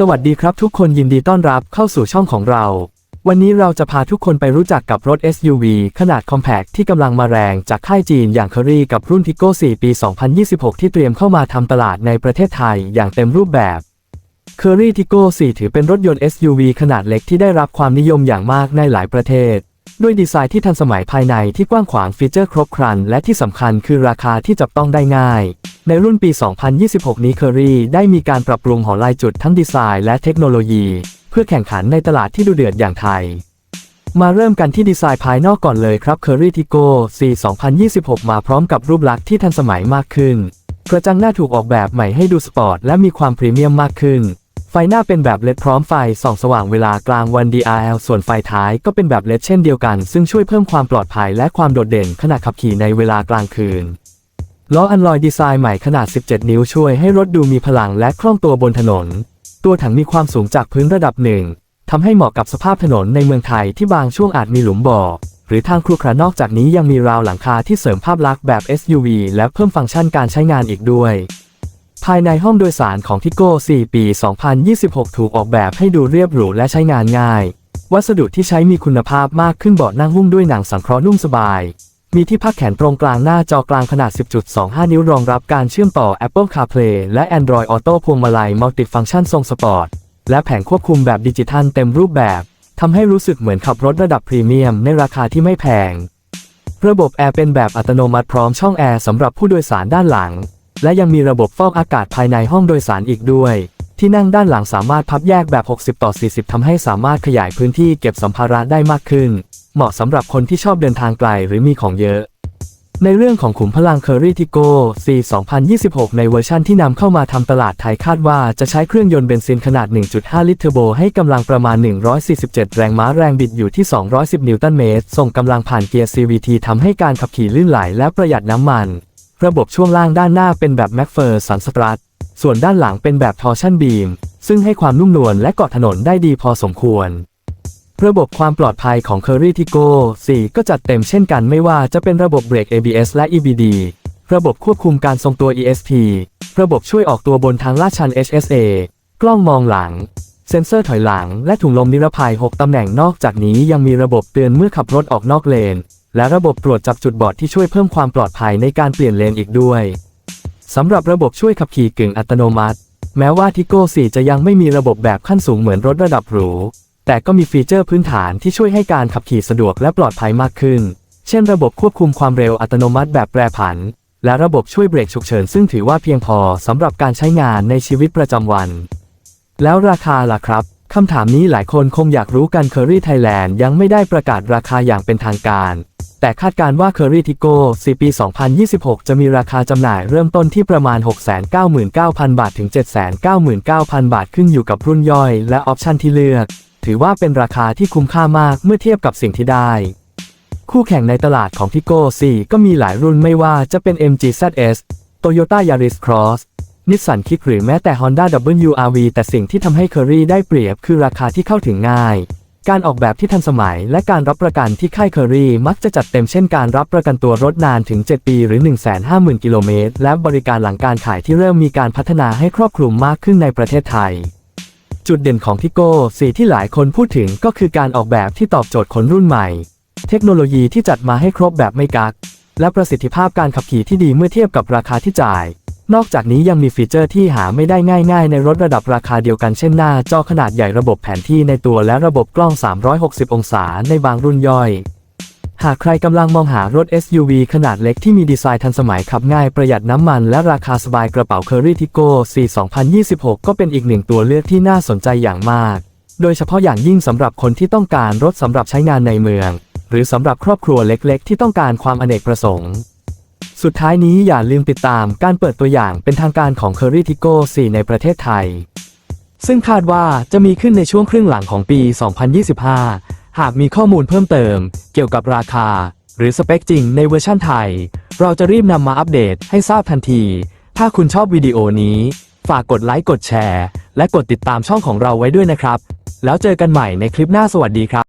สวัสดีครับทุกคนยินดีต้อนรับเข้าสู่ช่องของเรา วันนี้เราจะพาทุกคนไปรู้จักกับรถ SUV ขนาด Compact ที่กำลังมาแรงจากค่ายจีนอย่างเคอรี่กับรุ่น Tigo 4 ปี 2026 ที่เตรียมเข้ามาทำตลาดในประเทศไทยอย่างเต็มรูปแบบ c u r r y Tigo 4 ถือเป็นรถยนต์ SUV ขนาดเล็กที่ได้รับความนิยมอย่างมากในหลายประเทศ ด้วยดีไซน์ที่ทันสมัยภายในที่กว้างขวางฟีเจอร์ครบครัน และที่สำคัญคือราคาที่จับต้องได้ง่าย ในรุ่นปี 2026 นี้ Curry ได้มีการปรับปรุงหอลายจุดทั้งดีไซน์และเทคโนโลยี เพื่อแข่งขันในตลาดที่ดูเดือดอย่างไทย มาเริ่มกันที่ดีไซน์ภายนอกก่อนเลยครับ Curry Tigo C 2026 มาพร้อมกับรูปลักษณ์ที่ทันสมัยมากขึ้น กระจังหน้าถูกออกแบบใหม่ให้ดูสปอร์ตและมีความพรีเมียมมากขึ้น ไฟหน้าเป็นแบบเลดพร้อมไฟส่องสว่างเวลากลางวัน DRL ส่วนไฟท้ายก็เป็นแบบเลดเช่นเดียวกัน ซึ่งช่วยเพิ่มความปลอดภัยและความโดดเด่นขณะขับขี่ในเวลากลางคืน ล้ออันลอยดีไซน์ใหม่ขนาด 17 นิ้วช่วยให้รถดูมีพลังและคล่องตัวบนถนน ตัวถังมีความสูงจากพื้นระดับหนึ่งทำให้เหมาะกับสภาพถนนในเมืองไทยที่บางช่วงอาจมีหลุมบ่อ หรือทางครุขระนอกจากนี้ยังมีราวหลังคาที่เสริมภาพลักษณ์แบบ SUV และเพิ่มฟังก์ชันการใช้งานอีกด้วย ภายในห้องโดยสารของทิโก้ 4 ปี 2026 ถูกออกแบบให้ดูเรียบหรูและใช้งานง่าย วัสดุที่ใช้มีคุณภาพมากขึ้นเบาะนั่งหุ้มด้วยหนังสังเคราะห์นุ่มสบาย มีที่พักแขนตรงกลางหน้าจอกลางขนาด 10.25 นิ้วรองรับการเชื่อมต่อ Apple CarPlay และ Android Auto พวงมาลัยมัลติฟังก์ชันทรงสปอร์ต และแผงควบคุมแบบดิจิทัลเต็มรูปแบบทำให้รู้สึกเหมือนขับรถระดับพรีเมียมในราคาที่ไม่แพง ระบบแอร์เป็นแบบอัตโนมัติพร้อมช่องแอร์สำหรับผู้โดยสารด้านหลัง และยังมีระบบฟอกอากาศภายในห้องโดยสารอีกด้วย ที่นั่งด้านหลังสามารถพับแยกแบบ 60 ต่อ 40ทำให้สามารถขยายพื้นที่เก็บสัมภาระได้มากขึ้น เหมาะสำหรับคนที่ชอบเดินทางไกลหรือมีของเยอะ ในเรื่องของขุมพลัง Curry Tigo C 2026 ในเวอร์ชั่นที่นำเข้ามาทำตลาดไทยคาดว่าจะใช้เครื่องยนต์เบนซินขนาด 1.5 ลิตรเทอร์โบให้กำลังประมาณ 147 แรงม้าแรงบิดอยู่ที่ 210 นิวตันเมตร ส่งกำลังผ่านเกียร์ CVT ทำให้การขับขี่ลื่นไหลและประหยัดน้ำมัน ระบบช่วงล่างด้านหน้าเป็นแบบ m a c p h e r s o n Strut ส่วนด้านหลังเป็นแบบ Torsion Beam ซึ่งให้ความนุ่มนวลและเกาะถนนได้ดีพอสมควร ระบบความปลอดภัยของ Curry Tigo 4 ก็จัดเต็มเช่นกันไม่ว่าจะเป็นระบบเบรก ABS และ EBD ระบบควบคุมการทรงตัว ESP ระบบช่วยออกตัวบนทางลาดชัน HSA กล้องมองหลัง เซ็นเซอร์ถอยหลัง และถุงลมนิรภัย 6 ตำแหน่งนอกจากนี้ยังมีระบบเตือนเมื่อขับรถออกนอกเลน และระบบตรวจจับจุดบอดที่ช่วยเพิ่มความปลอดภัยในการเปลี่ยนเลนอีกด้วยสำหรับระบบช่วยขับขี่กึ่งอัตโนมัติ แม้ว่าทิโก้4จะยังไม่มีระบบแบบขั้นสูงเหมือนรถระดับหรู แต่ก็มีฟีเจอร์พื้นฐานที่ช่วยให้การขับขี่สะดวกและปลอดภัยมากขึ้น เช่นระบบควบคุมความเร็วอัตโนมัติแบบแปรผัน และระบบช่วยเบรกฉุกเฉินซึ่งถือว่าเพียงพอสำหรับการใช้งานในชีวิตประจำวัน แล้วราคาล่ะครับคำถามนี้หลายคนคงอยากรู้กัน Curry Thailand ยังไม่ได้ประกาศราคาอย่างเป็นทางการ แต่คาดการณ์ว่า Curry Tigo 4 ปี 2026 จะมีราคาจำหน่ายเริ่มต้นที่ประมาณ 699,000 บาทถึง 799,000 บาทขึ้นอยู่กับรุ่นย่อยและออปชันที่เลือก ถือว่าเป็นราคาที่คุ้มค่ามากเมื่อเทียบกับสิ่งที่ได้ คู่แข่งในตลาดของ Tigo 4ก็มีหลายรุ่นไม่ว่าจะเป็น MG ZS Toyota Yaris Cross นิสสันคิกหรือแม้แต่ Honda WRV แต่สิ่งที่ทำให้ Curry ได้เปรียบคือราคาที่เข้าถึงง่าย การออกแบบที่ทันสมัยและการรับประกันที่ค่าย Curry มักจะจัดเต็มเช่นการรับประกันตัวรถนานถึง 7 ปีหรือ 150,000 กิโลเมตรและบริการหลังการขายที่เริ่มมีการพัฒนาให้ครอบคลุมมากขึ้นในประเทศไทย จุดเด่นของทิโก้สีที่หลายคนพูดถึงก็คือการออกแบบที่ตอบโจทย์คนรุ่นใหม่ เทคโนโลยีที่จัดมาให้ครบแบบไม่กัก และประสิทธิภาพการขับขี่ที่ดีเมื่อเทียบกับราคาที่จ่าย นอกจากนี้ยังมีฟีเจอร์ที่หาไม่ได้ง่าย ๆ ในรถระดับราคาเดียวกันเช่นหน้าจอขนาดใหญ่ระบบแผนที่ในตัวและระบบกล้อง 360 องศาในบางรุ่นย่อย หากใครกำลังมองหารถ SUV ขนาดเล็กที่มีดีไซน์ทันสมัยขับง่ายประหยัดน้ำมันและราคาสบายกระเป๋า Curry Tigo C 2026 ก็เป็นอีกหนึ่งตัวเลือกที่น่าสนใจอย่างมาก โดยเฉพาะอย่างยิ่งสำหรับคนที่ต้องการรถสำหรับใช้งานในเมือง หรือสำหรับครอบครัวเล็กๆ ที่ต้องการความอเนกประสงค์ สุดท้ายนี้อย่าลืมติดตามการเปิดตัวอย่างเป็นทางการของ Curry Tigo 4ในประเทศไทย ซึ่งคาดว่าจะมีขึ้นในช่วงครึ่งหลังของปี 2025 หากมีข้อมูลเพิ่มเติม เกี่ยวกับราคา หรือสเปคจริงในเวอร์ชั่นไทย เราจะรีบนำมาอัปเดตให้ทราบทันที ถ้าคุณชอบวิดีโอนี้ ฝากกดไลค์กดแชร์ และกดติดตามช่องของเราไว้ด้วยนะครับ แล้วเจอกันใหม่ในคลิปหน้าสวัสดีครับ